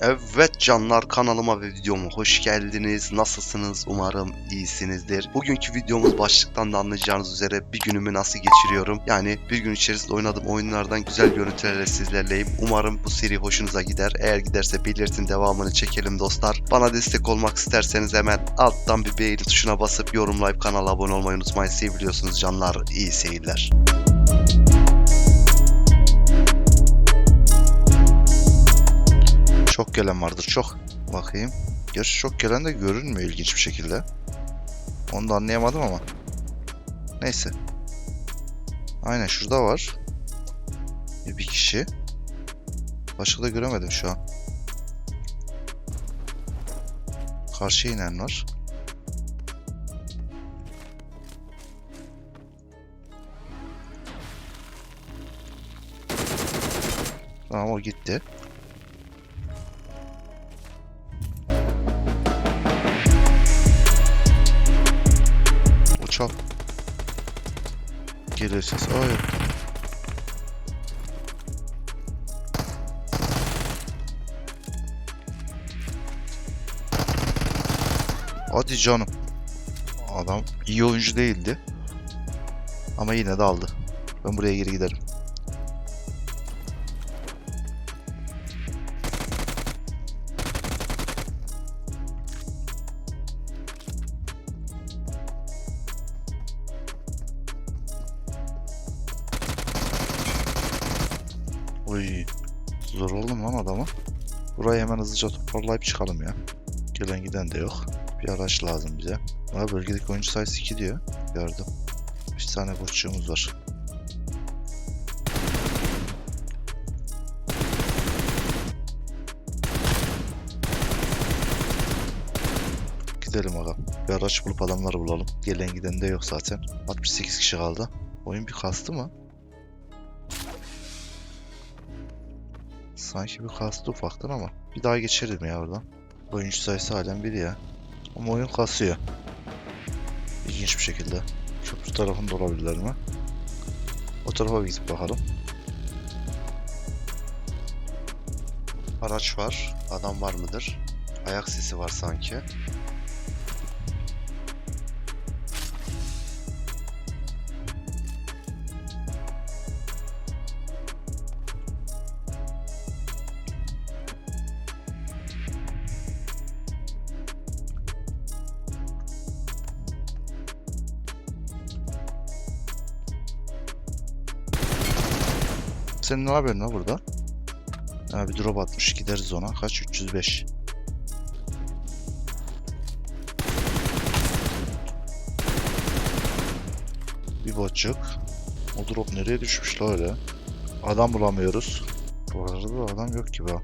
Evet canlar kanalıma ve videoma hoş geldiniz. Nasılsınız? Umarım iyisinizdir. Bugünkü videomuz başlıktan da anlayacağınız üzere bir günümü nasıl geçiriyorum. Yani bir gün içerisinde oynadığım oyunlardan güzel görüntülerle sizlerleyim. Umarım bu seri hoşunuza gider. Eğer giderse belirtin devamını çekelim dostlar. Bana destek olmak isterseniz hemen alttan bir beğeni tuşuna basıp yorumlayıp kanala abone olmayı unutmayın. Seviliyorsunuz canlar. İyi seyirler. Çok gelen vardır çok. Bakayım. Gerçi çok gelen de görünmüyor ilginç bir şekilde. Onu da anlayamadım ama. Neyse. Aynen şurada var. Bir, kişi. Başka da göremedim şu an. Karşıya inen var. Tamam o gitti. Ses. Ay. Hadi canım. Adam iyi oyuncu değildi. Ama yine de aldı. Ben buraya geri giderim. Hızlıca toparlayıp çıkalım ya. Gelen giden de yok. Bir araç lazım bize. Ama bölgedeki oyuncu sayısı 2 diyor. Gördüm. 3 tane koççuğumuz var. Gidelim aga. Bir araç bulup adamları bulalım. Gelen giden de yok zaten. 68 kişi kaldı. Oyun bir kastı mı? Sanki bir kastı ufaktan ama. Bir daha geçerim ya oradan. Oyuncu sayısı halen biri ya. Ama oyun kasıyor. İlginç bir şekilde. Köprü tarafında olabilirler mi? O tarafa bir gidip bakalım. Araç var. Adam var mıdır? Ayak sesi var sanki. Senin ne haberin var burada? Ha bir drop atmış gideriz ona. Kaç? 305. Bir botçuk. O drop nereye düşmüş la öyle? Adam bulamıyoruz. Bu arada adam yok gibi ha.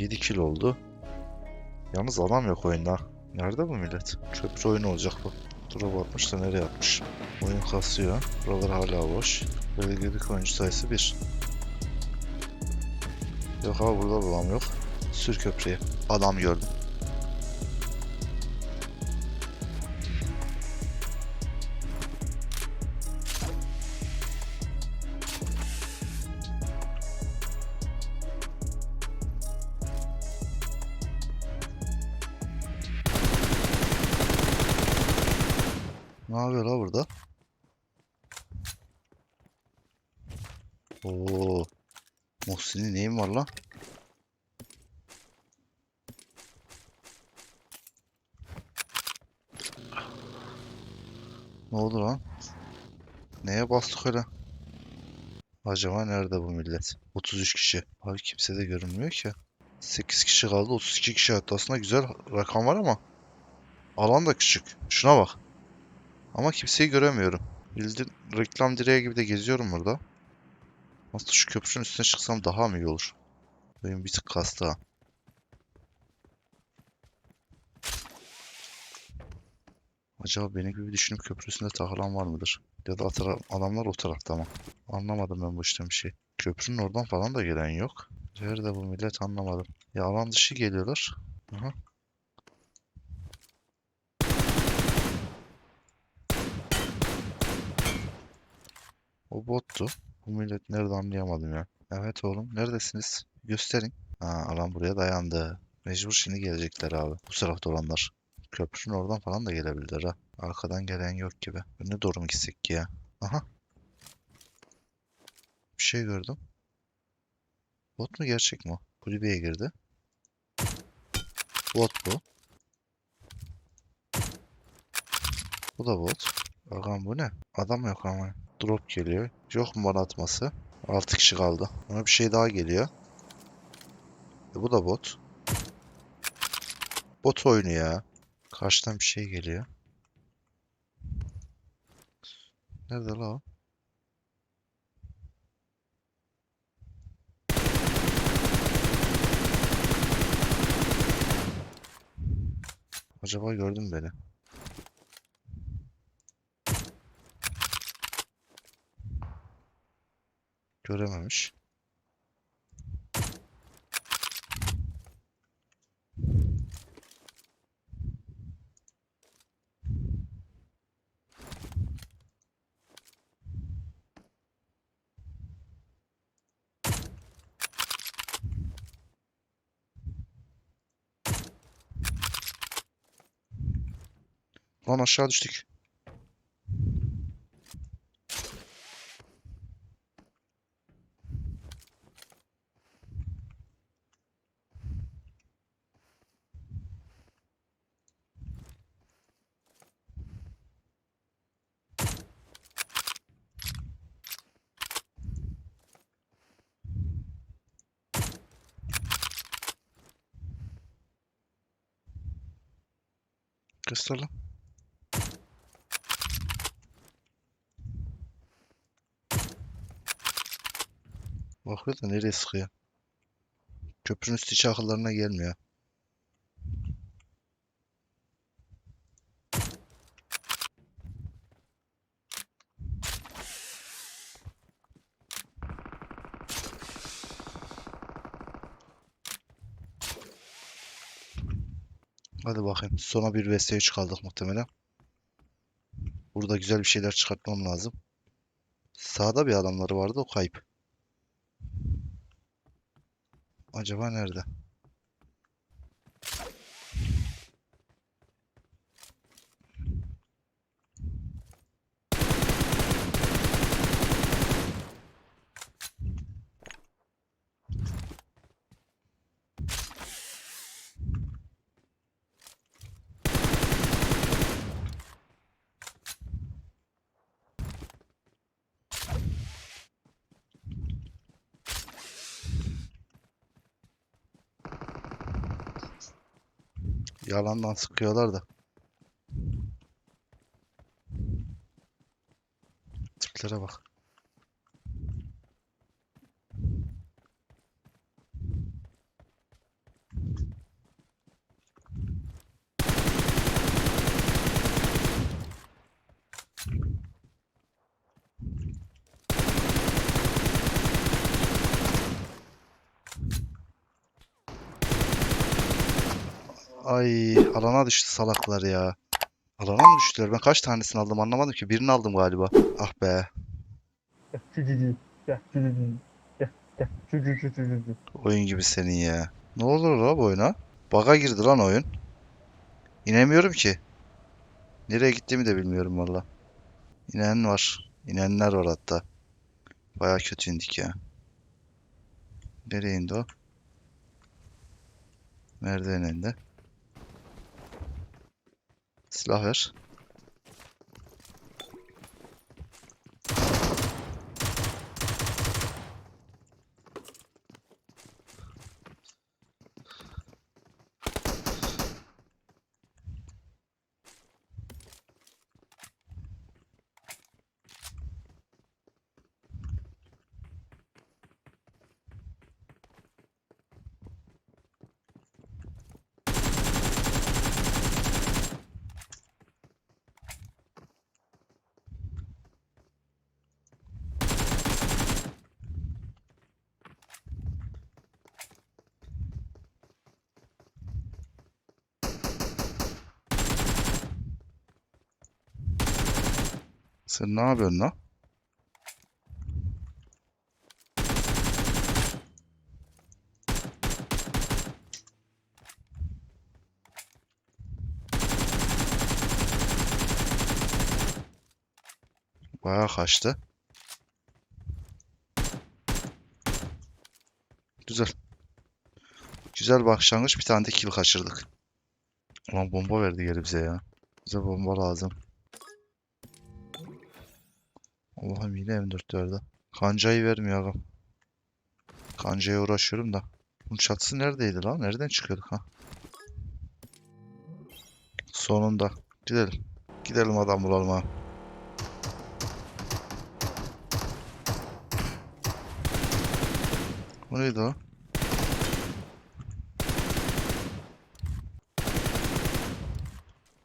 7 kill oldu. Yalnız adam yok oyunda. Nerede bu millet? Çöpçü oyun olacak bu. Drop atmış da nereye atmış? Oyun kasıyor. Buralar hala boş. Bölgedeki oyuncu sayısı 1. Yok abi burada bulam yok. Sür köprüye. Adam gördüm. Ne yapıyor la burada? Oo. Muhsin'in neyin var lan? Ne oldu lan? Neye bastık öyle? Acaba nerede bu millet? 33 kişi. Abi kimse de görünmüyor ki. 8 kişi kaldı. 32 kişi hatta aslında güzel rakam var ama alan da küçük. Şuna bak. Ama kimseyi göremiyorum. Bildiğin reklam direği gibi de geziyorum burada. Aslında şu köprünün üstüne çıksam daha mı iyi olur? Benim bir tık kastı. Acaba benim gibi düşünüp köprü üstünde takılan var mıdır? Ya da atara- adamlar o tarafta mı? Anlamadım ben bu işten bir şey. Köprünün oradan falan da gelen yok. Nerede bu millet anlamadım. Ya alan dışı geliyorlar. Aha. O bottu. Bu millet nerede anlayamadım ya. Evet oğlum neredesiniz? Gösterin. Ha alan buraya dayandı. Mecbur şimdi gelecekler abi. Bu tarafta olanlar. Köprünün oradan falan da gelebilirler ha. Arkadan gelen yok gibi. Ne doğru mu gitsek ki ya? Aha. Bir şey gördüm. Bot mu gerçek mi? Kulübeye girdi. Bot bu. Bu da bot. Bakalım bu ne? Adam yok ama. Drop geliyor. Yok mu bana atması? 6 kişi kaldı. Ona bir şey daha geliyor. E, bu da bot. Bot oyunu ya. Karşıdan bir şey geliyor. Nerede la o? Acaba gördün beni. Görememiş. Lan aşağı düştük. Lan. Bakıyor da nereye sıkıyor? Köprünün üstü akıllarına gelmiyor. Hadi bakayım. Sona bir vs 3 kaldık muhtemelen. Burada güzel bir şeyler çıkartmam lazım. Sağda bir adamları vardı o kayıp. Acaba nerede? Yalandan sıkıyorlar da. Tiplere bak. Ay alana düştü salaklar ya. Alana mı düştüler? Ben kaç tanesini aldım anlamadım ki. Birini aldım galiba. Ah be. Oyun gibi senin ya. Ne olur la bu oyuna? Bug'a girdi lan oyun. İnemiyorum ki. Nereye gittiğimi de bilmiyorum valla. İnen var. İnenler var hatta. Baya kötü indik ya. Nereye indi o? Merdiven indi. Silah ver. Sen ne yapıyorsun lan? Bayağı kaçtı. Güzel. Güzel başlangıç. Bir tane de kill kaçırdık. Ulan bomba verdi geri bize ya. Bize bomba lazım. Allah'ım yine M4 verdi. Kancayı vermiyor ağam. Kancaya uğraşıyorum da. Bunun çatısı neredeydi lan? Nereden çıkıyorduk ha? Sonunda. Gidelim. Gidelim adam bulalım ha. Bu neydi o?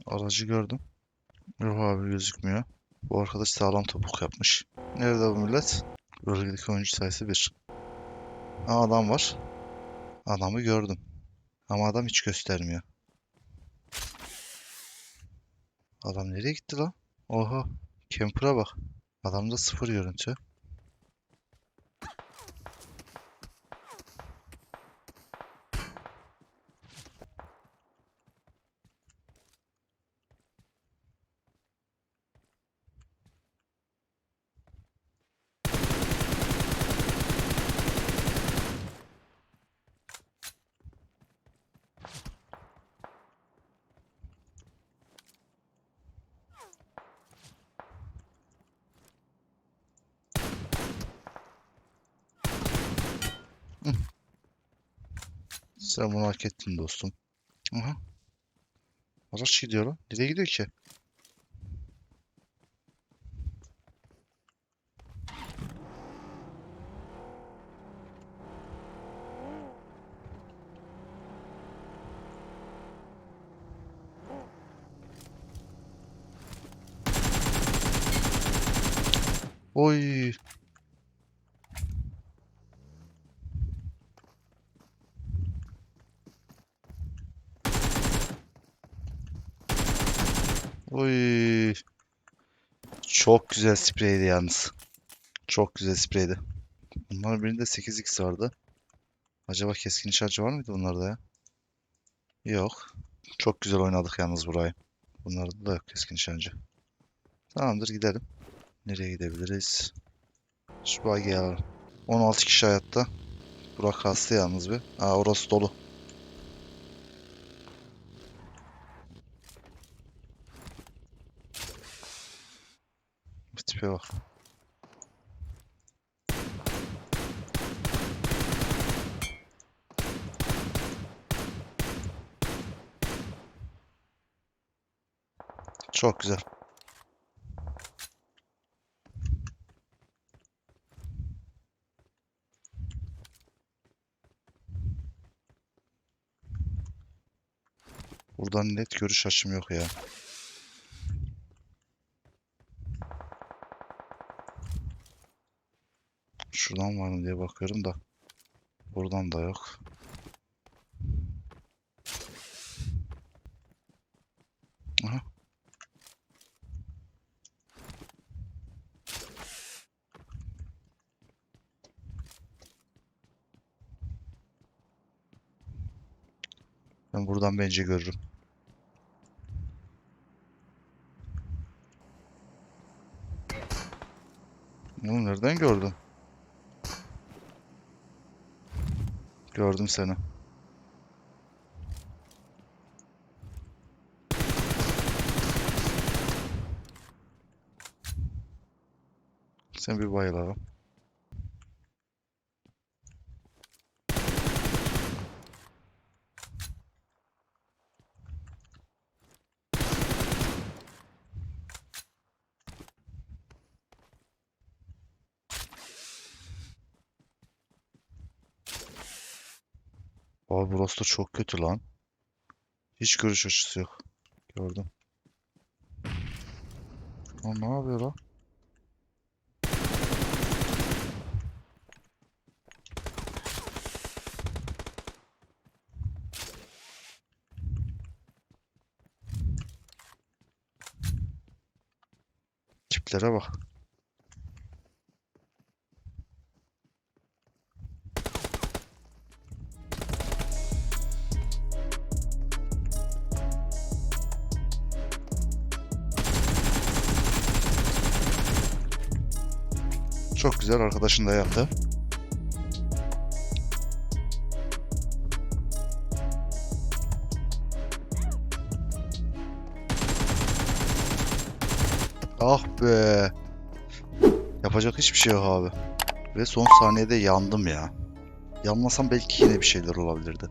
Aracı gördüm. Yok abi gözükmüyor. Bu arkadaş sağlam topuk yapmış. Nerede bu millet? Bölgedeki oyuncu sayısı 1. Aa adam var. Adamı gördüm. Ama adam hiç göstermiyor. Adam nereye gitti lan? Oha. Camper'a bak. Adamda sıfır görüntü. Sen bunu hak ettin dostum. Aha. Araç gidiyor lan. Nereye gidiyor ki? Oy. Oy. Çok güzel spreydi yalnız. Çok güzel spreydi. Bunların birinde 8x vardı. Acaba keskin nişancı var mıydı bunlarda ya? Yok. Çok güzel oynadık yalnız burayı. Bunlarda da yok keskin nişancı. Tamamdır gidelim. Nereye gidebiliriz? Şu buggy'yi alalım. 16 kişi hayatta. Burak kastı yalnız bir. Aa orası dolu. Bir tipe bak. Çok güzel. Buradan net görüş açım yok ya. Şuradan var mı diye bakıyorum da. Buradan da yok. Aha. Ben buradan bence görürüm. Oğlum nereden gördün? Gördüm seni. Sen bir bayıl abi. Abi burası da çok kötü lan. Hiç görüş açısı yok. Gördüm. Lan ne yapıyor lan? Tiplere bak. Güzel arkadaşın da yaptı. Ah be. Yapacak hiçbir şey yok abi. Ve son saniyede yandım ya. Yanmasam belki yine bir şeyler olabilirdi.